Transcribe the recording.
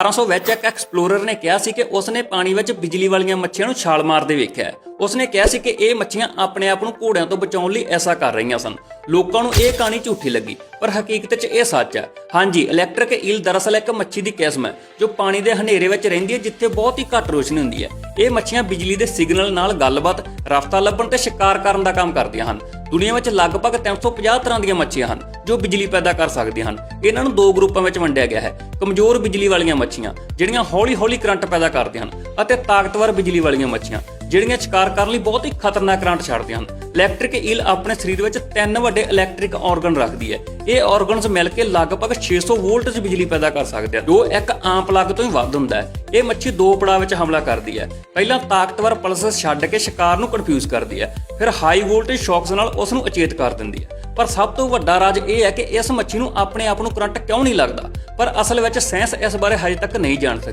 1800 ਵਿੱਚ ਇੱਕ ਐਕਸਪਲੋਰਰ ਨੇ ਕਿਹਾ ਸੀ ਕਿ ਉਸਨੇ ਪਾਣੀ ਵਿੱਚ ਬਿਜਲੀ ਵਾਲੀਆਂ ਮੱਛੀਆਂ ਨੂੰ ਛਾਲ ਮਾਰਦੇ ਵੇਖਿਆ ਉਸਨੇ ਕਿਹਾ ਸੀ ਕਿ ਇਹ ਮੱਛੀਆਂ ਆਪਣੇ ਆਪ ਨੂੰ ਘੋੜਿਆਂ ਤੋਂ ਬਚਾਉਣ ਲਈ ਐਸਾ ਕਰ ਰਹੀਆਂ ਸਨ। ਲੋਕਾਂ ਨੂੰ ਇਹ ਕਹਾਣੀ ਝੂਠੀ ਲੱਗੀ, ਪਰ ਹਕੀਕਤ 'ਚ ਇਹ ਸੱਚ ਹੈ। ਹਾਂਜੀ ਇਲੈਕਟ੍ਰਿਕ ਈਲ ਦਰਅਸਲ ਇੱਕ ਮੱਛੀ ਦੀ ਕਿਸਮ ਹੈ, ਜੋ ਪਾਣੀ ਦੇ ਹਨੇਰੇ ਵਿੱਚ ਰਹਿੰਦੀ ਹੈ, ਜਿੱਥੇ ਬਹੁਤ ਹੀ ਘੱਟ ਰੋਸ਼ਨੀ ਹੁੰਦੀ ਹੈ। ਇਹ ਮੱਛੀਆਂ ਬਿਜਲੀ ਦੇ ਸਿਗਨਲ ਨਾਲ ਗੱਲਬਾਤ ਰਫ਼ਤਾ ਲੱਭਣ ਤੇ ਸ਼ਿਕਾਰ ਕਰਨ ਦਾ ਕੰਮ ਕਰਦੀਆਂ ਹਨ। ਦੁਨੀਆ ਵਿੱਚ ਲਗਭਗ 350 ਤਰ੍ਹਾਂ ਦੀਆਂ ਮੱਛੀਆਂ ਹਨ ਜੋ ਬਿਜਲੀ ਪੈਦਾ ਕਰ ਸਕਦੀਆਂ ਹਨ। ਇਹਨਾਂ ਨੂੰ ਦੋ ਗਰੁੱਪਾਂ ਵਿੱਚ ਵੰਡਿਆ ਗਿਆ ਹੈ, ਕਮਜ਼ੋਰ ਬਿਜਲੀ ਵਾਲੀਆਂ ਮੱਛੀਆਂ, ਜਿਹੜੀਆਂ ਹੌਲੀ-ਹੌਲੀ ਕਰੰਟ ਪੈਦਾ ਕਰਦੀਆਂ ਹਨ ਅਤੇ ਤਾਕਤਵਰ ਬਿਜਲੀ ਵਾਲੀਆਂ ਮੱਛੀਆਂ। ਜਿਹੜੀਆਂ ਸ਼ਿਕਾਰ ਕਰਨ ਲਈ ਬਹੁਤ ਹੀ ਖਤਰਨਾਕ ਕਰੰਟ ਛੱਡਦੀਆਂ ਹਨ। ਇਲੈਕਟ੍ਰਿਕ ਈਲ ਆਪਣੇ ਸਰੀਰ ਵਿੱਚ ਤਿੰਨ ਵੱਡੇ ਇਲੈਕਟ੍ਰਿਕ ਆਰਗਨ ਰੱਖਦੀ ਹੈ। ਇਹ ਆਰਗਨਸ ਮਿਲ ਕੇ ਲਗਭਗ 600 ਵੋਲਟ ਦੀ ਬਿਜਲੀ ਪੈਦਾ ਕਰ ਸਕਦੇ ਹਨ। ਜੋ ਇੱਕ ਆਮ ਪਲੱਗ ਤੋਂ ਹੀ ਵੱਧ ਹੁੰਦਾ ਹੈ। ਇਹ ਮੱਛੀ ਦੋ ਪੜਾਅ ਵਿੱਚ ਹਮਲਾ ਕਰਦੀ ਹੈ। ਪਹਿਲਾਂ ਤਾਕਤਵਰ ਪਲਸਸ ਛੱਡ ਕੇ ਸ਼ਿਕਾਰ ਨੂੰ ਕਨਫਿਊਜ਼ ਕਰਦੀ ਹੈ। ਫਿਰ ਹਾਈ ਵੋਲਟੇਜ ਸ਼ੌਕਸ ਨਾਲ ਉਸ ਨੂੰ ਅਚੇਤ ਕਰ ਦਿੰਦੀ ਹੈ। ਪਰ ਸਭ ਤੋਂ ਵੱਡਾ ਰਾਜ ਇਹ ਹੈ ਕਿ ਇਸ ਮੱਛੀ ਨੂੰ ਆਪਣੇ ਆਪ ਨੂੰ ਕਰੰਟ ਕਿਉਂ ਨਹੀਂ ਲੱਗਦਾ? ਪਰ ਅਸਲ ਵਿੱਚ ਸਾਇੰਸ ਇਸ ਬਾਰੇ ਹਜੇ ਤੱਕ ਨਹੀਂ ਜਾਣ ਸਕੀ